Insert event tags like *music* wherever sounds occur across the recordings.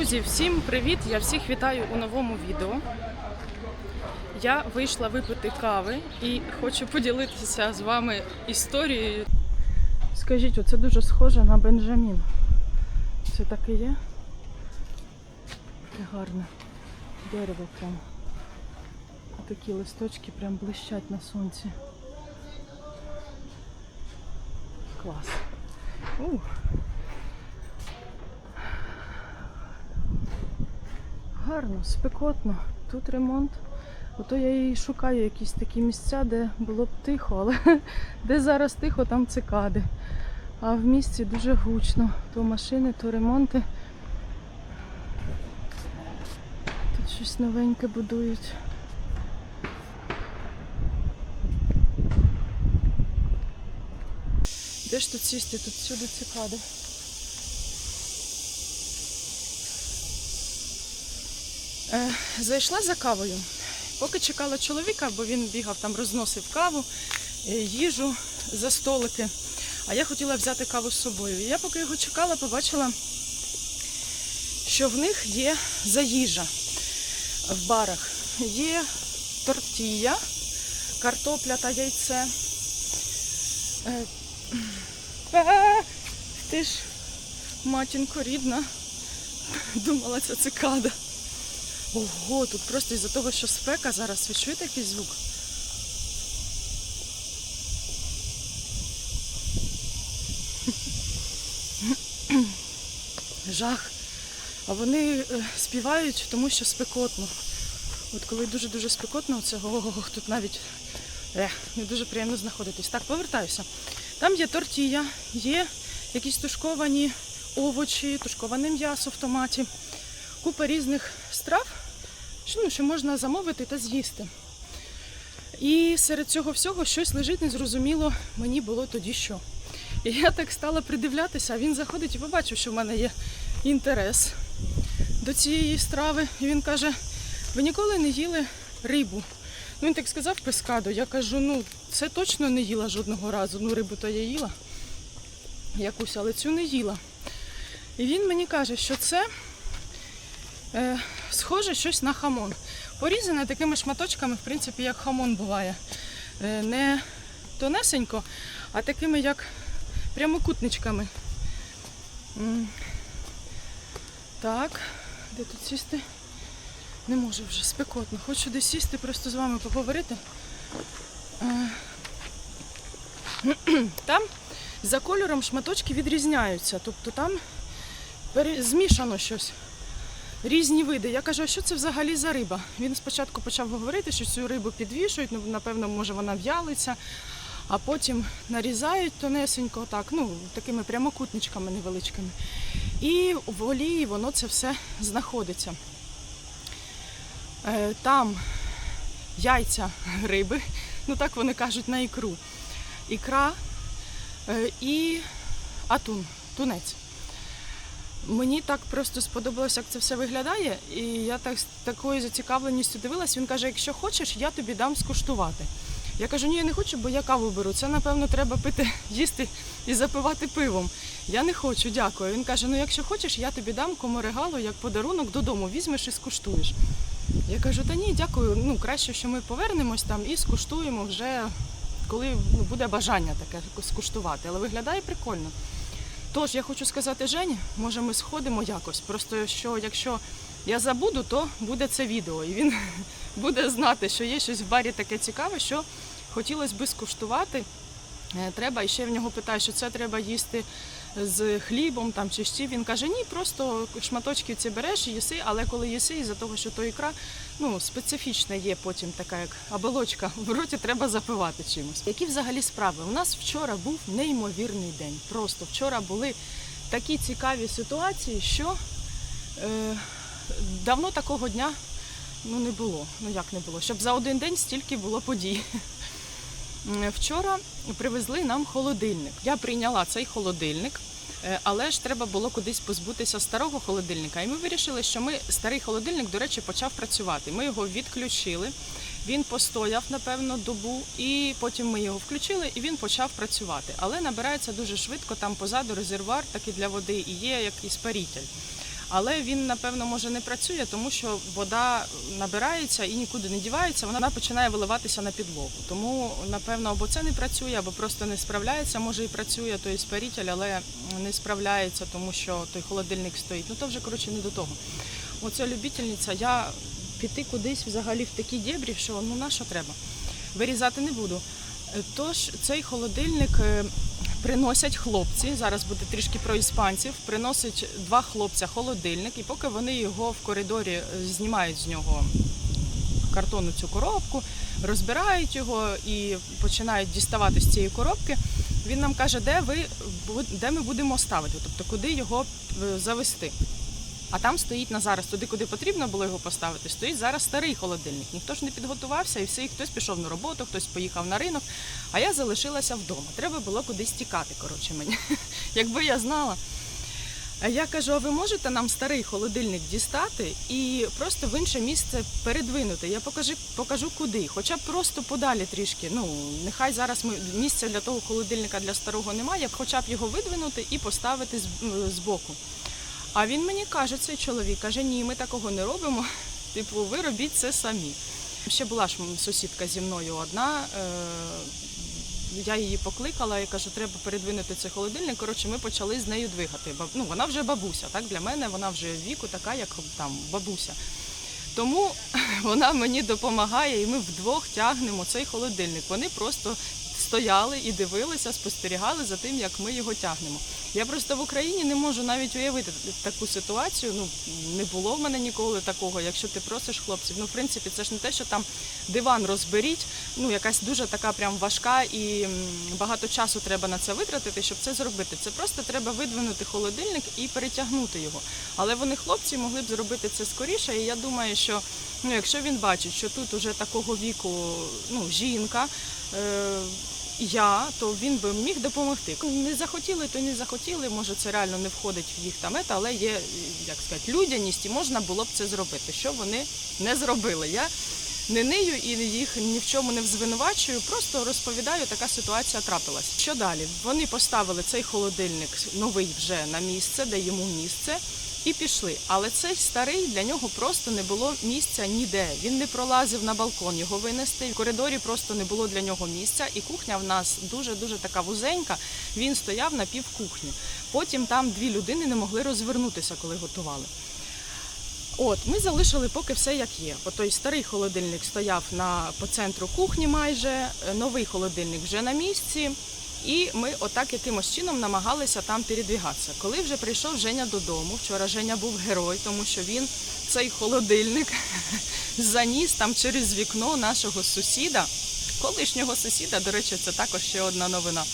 Друзі, всім привіт! Я всіх вітаю у новому відео. Я вийшла випити кави і хочу поділитися з вами історією. Скажіть, оце дуже схоже на Бенджамін. Це так і є? Гарне дерево прям. Такі листочки прям блищать на сонці. Клас. Ух. Гарно, спекотно. Тут ремонт. Ото я і шукаю якісь такі місця, де було б тихо, але *laughs* де зараз тихо, там цикади. А в місті дуже гучно. То машини, то ремонти. Тут щось новеньке будують. Де ж тут сісти? Тут всюди цикади. Зайшла за кавою. Поки чекала чоловіка, бо він бігав там, розносив каву, е, їжу за столики. А я хотіла взяти каву з собою. І я поки його чекала, побачила, що в них є заїжа в барах. Є тортія, картопля та яйце. Е, е, Ти ж, матінко рідна, *laughs* думала, це цикада. Ого, тут просто із-за того, що спека зараз ви чуєте якийсь звук? Жах. А вони е, співають, тому що спекотно. От коли дуже-дуже спекотно, це ого, тут навіть ех, не дуже приємно знаходитись. Так, повертаюся. Там є тортія, є якісь тушковані овочі, тушковане м'ясо в томаті, купа різних страв, ну, що можна замовити та з'їсти. І серед цього всього щось лежить незрозуміло, мені було тоді що. І я так стала придивлятися, а він заходить і побачив, що в мене є інтерес до цієї страви. І він каже: ви ніколи не їли рибу. Ну, він так сказав пескадо. Я кажу, ну це точно не їла жодного разу. Ну, рибу то я їла якусь, але цю не їла. І він мені каже, що це е, схоже щось на хамон. Порізане такими шматочками, в принципі, як хамон буває. Е, не тонесенько, а такими як прямокутничками. Так, де тут сісти? Не можу вже спекотно. Хочу десь сісти, просто з вами поговорити. Е, *clears throat* Там за кольором шматочки відрізняються. Тобто там змішано щось. Різні види. Я кажу, а що це взагалі за риба? Він спочатку почав говорити, що цю рибу підвішують, ну, напевно, може вона в'ялиться, а потім нарізають тонесенько, так, ну, такими прямокутничками невеличкими. І в олії воно це все знаходиться. Е, Там яйця риби, ну так вони кажуть, на ікру. Ікра е, і атун, тунець. Мені так просто сподобалося, як це все виглядає, і я так з такою зацікавленістю дивилась. Він каже: якщо хочеш, я тобі дам скуштувати. Я кажу, ні, я не хочу, бо я каву беру. Це, напевно, треба пити, *laughs* їсти і запивати пивом. Я не хочу, дякую. Він каже: ну якщо хочеш, я тобі дам кому регалу як подарунок додому, візьмеш і скуштуєш. Я кажу, та ні, дякую. Ну, краще, що ми повернемось там і скуштуємо вже, коли буде бажання таке скуштувати. Але виглядає прикольно. Тож я хочу сказати Жені, може ми сходимо якось. Просто що якщо я забуду, то буде це відео. І він *laughs* буде знати, що є щось в барі таке цікаве, що хотілося би скуштувати. Е, Треба, і ще в нього питаю, що це треба їсти з хлібом там чи ще. Він каже, ні, просто шматочки ці береш і їси, але коли їси, із-за того, що то ікра ну, специфічна є потім така, як оболочка в роті, треба запивати чимось. Які взагалі справи? У нас вчора був неймовірний день. Просто вчора були такі цікаві ситуації, що е, давно такого дня ну, не було. Ну як не було? Щоб за один день стільки було подій. Вчора привезли нам холодильник. Я прийняла цей холодильник, е, але ж треба було кудись позбутися старого холодильника. І ми вирішили, що ми старий холодильник, до речі, почав працювати. Ми його відключили. Він постояв, напевно, добу, і потім ми його включили, і він почав працювати. Але набирається дуже швидко. Там позаду резервуар такий для води і є якийсь парітель. Але він, напевно, може не працює, тому що вода набирається і нікуди не дівається, вона починає виливатися на підлогу. Тому, напевно, або це не працює, або просто не справляється. Може і працює той спаритель, але не справляється, тому що той холодильник стоїть. Ну то вже коротше не до того. Оце любительниця. Я піти кудись взагалі в такі дєбрі, що ну на що треба. Вирізати не буду. Тож цей холодильник е, приносять хлопці. Зараз буде трішки про іспанців. Приносять два хлопця холодильник, і поки вони його в коридорі е, знімають з нього картонну цю коробку, розбирають його і починають діставати з цієї коробки. Він нам каже, де ви де ми будемо ставити, тобто куди його е, завести. А там стоїть на зараз, туди, куди потрібно було його поставити, стоїть зараз старий холодильник. Ніхто ж не підготувався, і все, і хтось пішов на роботу, хтось поїхав на ринок, а я залишилася вдома. Треба було кудись тікати, коротше мені. *laughs* Якби я знала. А я кажу, а ви можете нам старий холодильник дістати і просто в інше місце передвинути? Я покажу, покажу куди. Хоча б просто подалі трішки. Ну, нехай зараз ми місця для того холодильника для старого немає, хоча б його видвинути і поставити з, збоку. А він мені каже, цей чоловік, каже, ні, ми такого не робимо. Типу, ви робіть це самі. Ще була ж сусідка зі мною одна. Е- я її покликала і кажу, треба передвинути цей холодильник. Коротше, ми почали з нею двигати. Ну, вона вже бабуся, так? Для мене вона вже віку така, як там бабуся. Тому *laughs* вона мені допомагає, і ми вдвох тягнемо цей холодильник. Вони просто стояли і дивилися, спостерігали за тим, як ми його тягнемо. Я просто в Україні не можу навіть уявити таку ситуацію. Ну не було в мене ніколи такого. Якщо ти просиш хлопців, ну в принципі, це ж не те, що там диван розберіть. Ну якась дуже така прям важка і багато часу треба на це витратити, щоб це зробити. Це просто треба видвинути холодильник і перетягнути його. Але вони хлопці могли б зробити це скоріше. І я думаю, що ну, якщо він бачить, що тут уже такого віку ну, жінка. Е- я, то він би міг допомогти. Не захотіли, то не захотіли. Може, це реально не входить в їх там, але є, як сказати, людяність, і можна було б це зробити. Що вони не зробили. Я не нию і їх ні в чому не звинувачую, просто розповідаю, така ситуація трапилась. Що далі? Вони поставили цей холодильник новий вже на місце, де йому місце. І пішли. Але цей старий для нього просто не було місця ніде. Він не пролазив на балкон його винести. В коридорі просто не було для нього місця. І кухня в нас дуже дуже така вузенька. Він стояв на пів кухні. Потім там дві людини не могли розвернутися, коли готували. От, ми залишили поки все як є. Бо той старий холодильник стояв на по центру кухні майже, е, новий холодильник вже на місці. І ми отак якимось чином намагалися там передвігатися. Коли вже прийшов Женя додому, вчора Женя був герой, тому що він цей холодильник *laughs* заніс там через вікно нашого сусіда, колишнього сусіда, до речі, це також ще одна новина.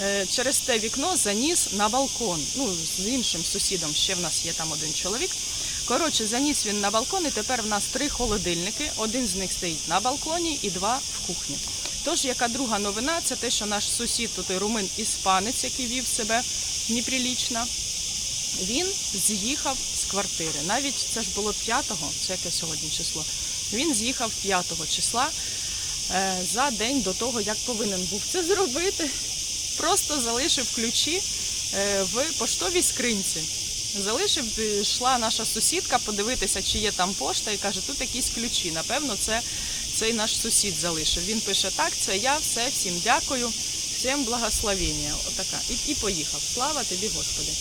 Е, Через те вікно заніс на балкон. Ну, з іншим сусідом ще в нас є там один чоловік. Коротше, заніс він на балкон, і тепер в нас три холодильники. Один з них стоїть на балконі і два в кухні. Тож, яка друга новина, це те, що наш сусід, той румин іспанець, який вів себе неприлічно, він з'їхав з квартири. Навіть це ж було 5-го, це яке сьогодні число. Він з'їхав 5-го числа е, за день до того, як повинен був це зробити. Просто залишив ключі е, в поштовій скринці. Залишив, е, йшла наша сусідка подивитися, чи є там пошта, і каже, тут якісь ключі. Напевно, це цей наш сусід залишив. Він пише, так, це я, все, всім дякую, всім благословення. Отака. І, і поїхав. Слава тобі, Господи.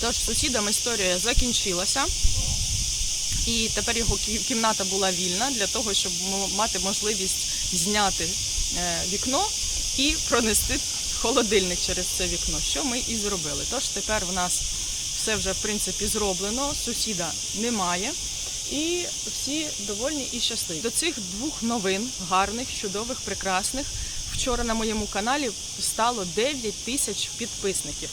Тож з сусідом історія закінчилася. І тепер його кімната була вільна для того, щоб мати можливість зняти е, вікно і пронести холодильник через це вікно, що ми і зробили. Тож тепер в нас все вже в принципі зроблено, сусіда немає. І всі довольні і щасливі. До цих двох новин, гарних, чудових, прекрасних, вчора на моєму каналі стало 9 тисяч підписників.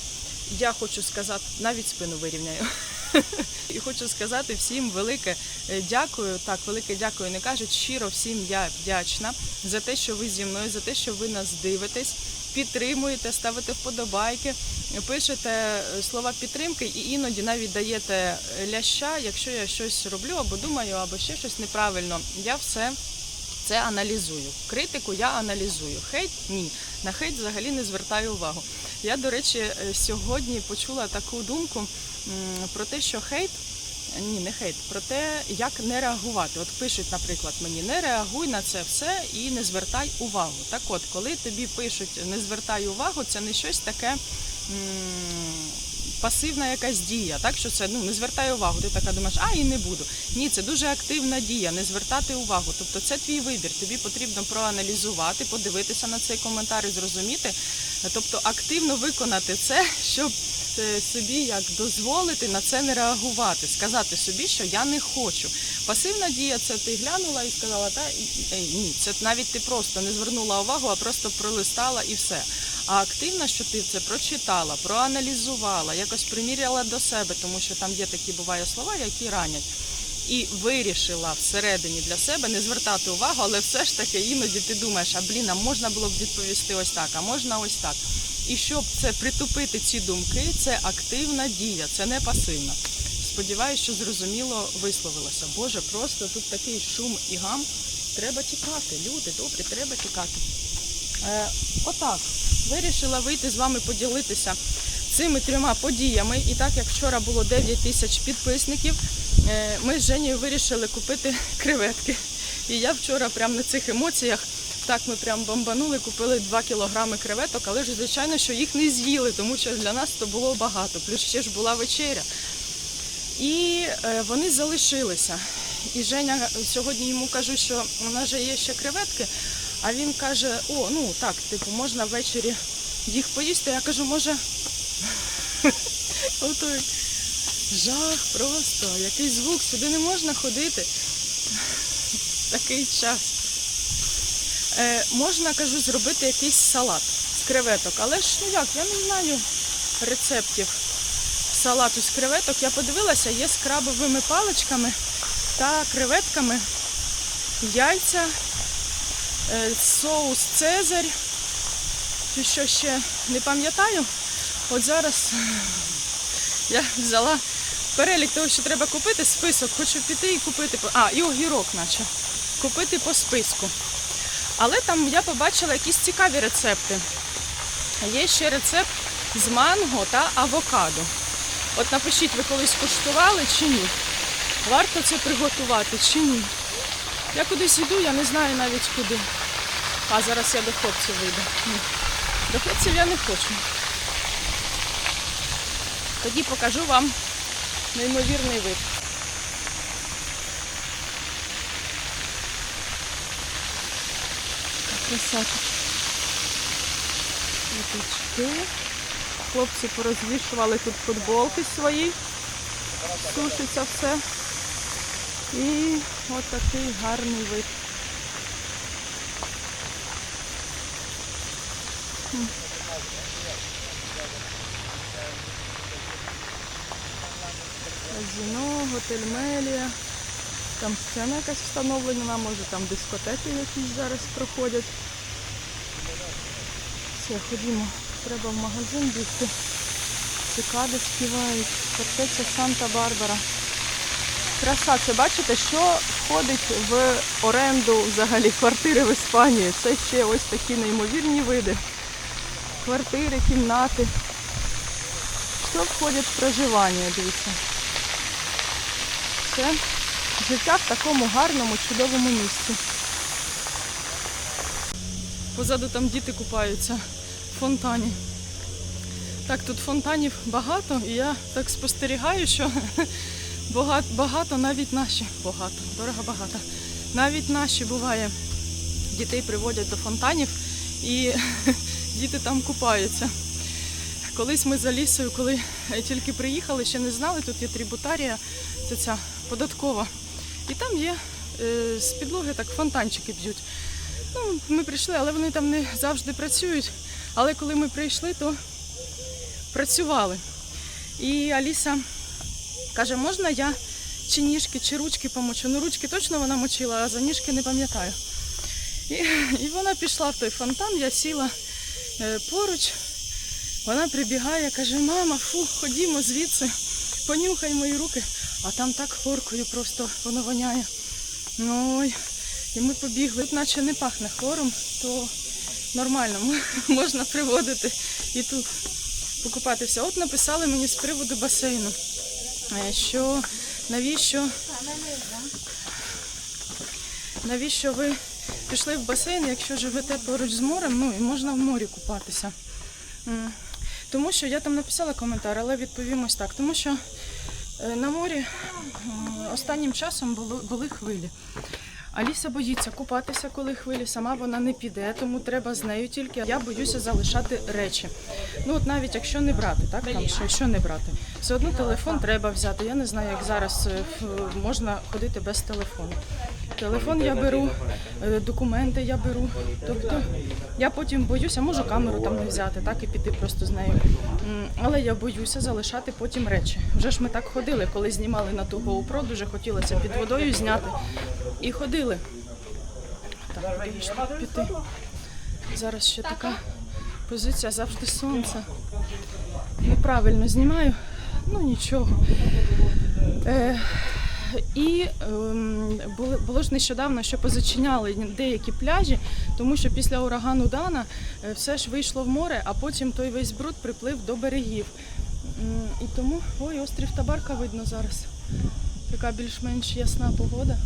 Я хочу сказати, навіть спину вирівняю. *laughs* І хочу сказати всім велике е, дякую. Так, велике дякую. Не кажуть щиро всім я вдячна за те, що ви зі мною, за те, що ви нас дивитесь, підтримуєте, ставите вподобайки, пишете е, слова підтримки і іноді навіть даєте е, ляща, якщо я щось роблю або думаю, або ще щось неправильно. Я все це аналізую. Критику я аналізую. Хейт ні. На хейт взагалі не звертаю увагу. Я, до речі, е, сьогодні почула таку думку про те, що хейт ні, не хейт, про те, як не реагувати. От пишуть, наприклад, мені не реагуй на це все і не звертай увагу. Так от, коли тобі пишуть не звертай увагу, це не щось таке. м, Пасивна якась дія, так що це ну не звертай увагу. Ти така думаєш, а і не буду. Ні, це дуже активна дія, не звертати увагу. Тобто це твій вибір. Тобі потрібно проаналізувати, подивитися на цей коментар і зрозуміти. Тобто активно виконати це, щоб собі як дозволити на це не реагувати, сказати собі, що я не хочу. Пасивна дія це ти глянула і сказала, та ні, це навіть ти просто не звернула увагу, а просто пролистала і все. А активна, що ти це прочитала, проаналізувала, якось приміряла до себе, тому що там є такі буває слова, які ранять. І вирішила всередині для себе не звертати увагу, але все ж таки іноді ти думаєш, а блін, а можна було б відповісти ось так, а можна ось так. І щоб це притупити ці думки, це активна дія, це не пасивна. Сподіваюсь, що зрозуміло висловилося. Боже, просто тут такий шум і гам. Треба тікати, люди, добрі, треба тікати. Е, отак, вирішила вийти з вами поділитися цими трьома подіями. І так як вчора було 9 тисяч підписників, е, ми з Женєю вирішили купити креветки. І я вчора прямо на цих емоціях. Так, ми прям бомбанули, купили 2 кілограми креветок, але ж звичайно, що їх не з'їли, тому що для нас то було багато. Плюс ще ж була вечеря. І е, вони залишилися. І Женя сьогодні йому кажу, що у нас же є ще креветки. А він каже: о, ну так, типу, можна ввечері їх поїсти. Я кажу, може. *laughs* Отой жах просто, який звук, сюди не можна ходити. *laughs* Такий час. Е, можна, кажу, зробити якийсь салат з креветок. Але ж ну як, я не знаю рецептів салату з креветок. Я подивилася, є з крабовими паличками та креветками, яйця, е, соус Цезарь. І що ще не пам'ятаю. От зараз *laughs* я взяла перелік того, що треба купити, список, хочу піти і купити. А, і огірок, наче. Купити по списку. Але там я побачила якісь цікаві рецепти. Є ще рецепт з манго та авокадо. От напишіть, ви колись куштували чи ні? Варто це приготувати чи ні? Я кудись йду, я не знаю навіть куди. А зараз я до хлопців вийду. До хлопців я не хочу. Тоді покажу вам неймовірний вид. Красавчик. Квіточки. Хлопці порозвішували тут футболки свої. Сушиться все. І от гарний вид. М. Казино, готель Мелія. Там сцена якась встановлена, може там дискотеки якісь зараз проходять. Все, ходімо. Треба в магазин бігти. Цикади співають. Фортеця Санта-Барбара. Краса, це бачите, що входить в оренду взагалі квартири в Іспанії. Це ще ось такі неймовірні види. Квартири, кімнати. Що входить в проживання, дивіться. Це життя в такому гарному, чудовому місці. Позаду там діти купаються в фонтані. Так, тут фонтанів багато, і я так спостерігаю, що *laughs* багато, багато навіть наші, багато, дорого багато. Навіть наші буває, дітей приводять до фонтанів і *laughs* діти там купаються. Колись ми за лісою, коли тільки приїхали, ще не знали, тут є трибутарія, це ця податкова. І там є е, з підлоги так фонтанчики б'ють. Ну, ми прийшли, але вони там не завжди працюють. Але коли ми прийшли, то працювали. І Аліса каже, можна я чи ніжки, чи ручки помочу. Ну, ручки точно вона мочила, а за ніжки не пам'ятаю. І, і вона пішла в той фонтан, я сіла е, поруч. Вона прибігає, каже, мама, фу, ходімо звідси, понюхай мої руки. А там так хлоркою просто воно воняє. Ну, ой. І ми побігли. Тут наче не пахне хлором, то нормально, можна приводити і тут покупатися. От написали мені з приводу басейну, що навіщо, навіщо ви пішли в басейн, якщо живете поруч з морем, ну і можна в морі купатися. Тому що я там написала коментар, але відповім ось так. Тому що на морі останнім часом були, були хвилі. Аліса боїться купатися, коли хвилі, сама вона не піде, тому треба з нею тільки. Я боюся залишати речі. Ну от навіть якщо не брати, так там що, що не брати, все одно телефон треба взяти. Я не знаю, як зараз е, можна ходити без телефону. Телефон я беру, е, документи я беру. Тобто я потім боюся, можу камеру там не взяти, так і піти просто з нею. Але я боюся залишати потім речі. Вже ж ми так ходили, коли знімали на ту GoPro, дуже хотілося під водою зняти. І ходили. Так, куди піти? Зараз ще така позиція, завжди сонце. Неправильно знімаю, ну нічого. Е, і ем, було, ж нещодавно, що позачиняли деякі пляжі, тому що після урагану Дана е, все ж вийшло в море, а потім той весь бруд приплив до берегів. І тому, ой, острів Табарка видно зараз. Така більш-менш ясна погода.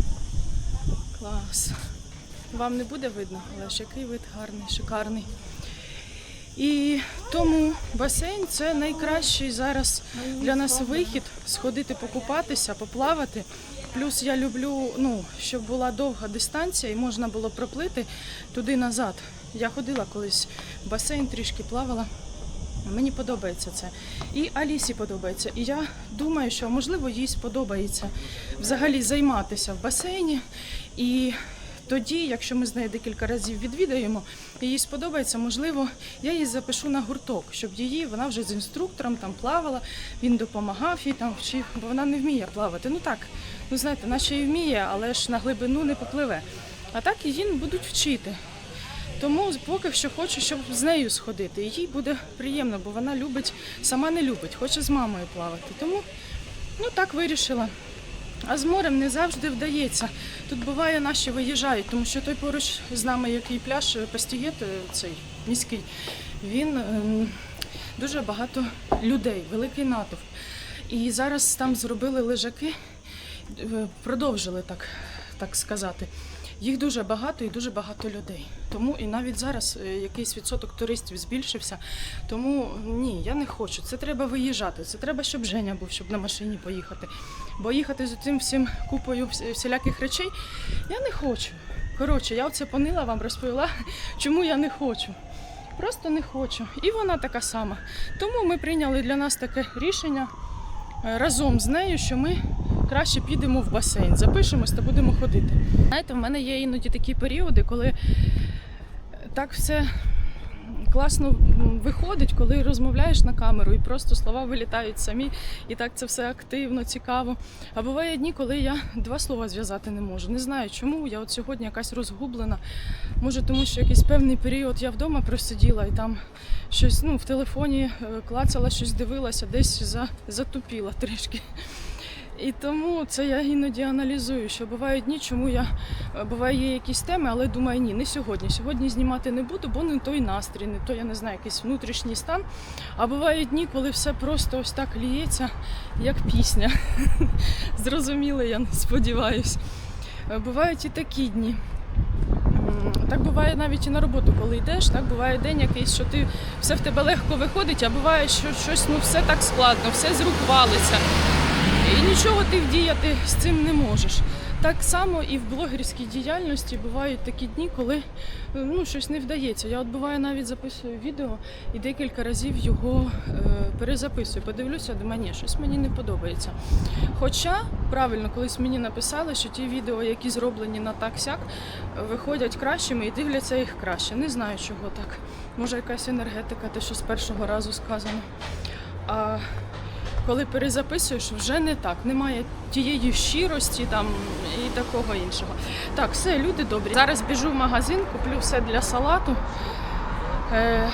Клас. Вам не буде видно, але ж який вид гарний, шикарний. І тому басейн це найкращий зараз для нас вихід сходити покупатися, поплавати. Плюс я люблю, ну, щоб була довга дистанція і можна було проплити туди назад. Я ходила колись в басейн, трішки плавала. Мені подобається це. І Алісі подобається. І я думаю, що можливо їй сподобається взагалі займатися в басейні. І тоді, якщо ми з нею декілька разів відвідаємо, їй сподобається, можливо, я її запишу на гурток, щоб її вона вже з інструктором там плавала, він допомагав їй там вчив, бо вона не вміє плавати. Ну так, ну знаєте, наче і вміє, але ж на глибину не попливе. А так її будуть вчити. Тому поки що хочу, щоб з нею сходити. Їй буде приємно, бо вона любить, сама не любить, хоче з мамою плавати. Тому ну так вирішила. А з морем не завжди вдається. Тут буває, наші виїжджають, тому що той поруч з нами, який пляж е, Пастієт, е, цей міський, він ем, дуже багато людей, великий натовп. І зараз там зробили лежаки, е, продовжили так, так сказати. Їх дуже багато і дуже багато людей. Тому і навіть зараз е, якийсь відсоток туристів збільшився. Тому ні, я не хочу. Це треба виїжджати. Це треба, щоб Женя був, щоб на машині поїхати. Бо їхати з цим всім купою всіляких речей я не хочу. Коротше, я оце понила вам розповіла, *laughs* чому я не хочу. Просто не хочу. І вона така сама. Тому ми прийняли для нас таке рішення е, разом з нею, що ми краще підемо в басейн, запишемось та будемо ходити. Знаєте, в мене є іноді такі періоди, коли так все класно виходить, коли розмовляєш на камеру і просто слова вилітають самі, і так це все активно, цікаво. А буває дні, коли я два слова зв'язати не можу. Не знаю чому. Я от сьогодні якась розгублена. Може, тому що якийсь певний період я вдома просиділа і там щось ну, в телефоні е, клацала, щось дивилася, десь за, затупіла трішки. І тому це я іноді аналізую, що бувають дні, чому я е, буває є якісь теми, але думаю, ні, не сьогодні. Сьогодні знімати не буду, бо не той настрій, не то я не знаю, якийсь внутрішній стан. А бувають дні, коли все просто ось так ліється, як пісня. *laughs* Зрозуміло, я сподіваюся. Бувають і такі дні. Так буває навіть і на роботу, коли йдеш, так буває день якийсь, що ти все в тебе легко виходить, а буває, що щось ну все так складно, все з рук валиться. І нічого ти вдіяти з цим не можеш. Так само і в блогерській діяльності бувають такі дні, коли ну, щось не вдається. Я от буває навіть записую відео і декілька разів його е, перезаписую. Подивлюся, думаю, ні, щось мені не подобається. Хоча правильно колись мені написали, що ті відео, які зроблені на так-сяк, виходять кращими і дивляться їх краще. Не знаю, чого так. Може, якась енергетика, те, що з першого разу сказано. А коли перезаписуєш, вже не так. Немає тієї щирості там і такого іншого. Так, все, люди добрі. Зараз біжу в магазин, куплю все для салату. Е,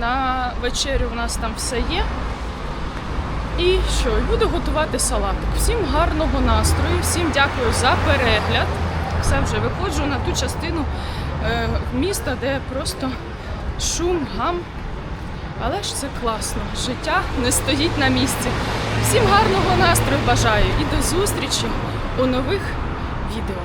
на вечерю в нас там все є. І що? Буду готувати салатик. Всім гарного настрою, всім дякую за перегляд. Все вже виходжу на ту частину е, міста, де просто шум, гам. Але ж це класно. Життя не стоїть на місці. Всім гарного настрою бажаю і до зустрічі у нових відео.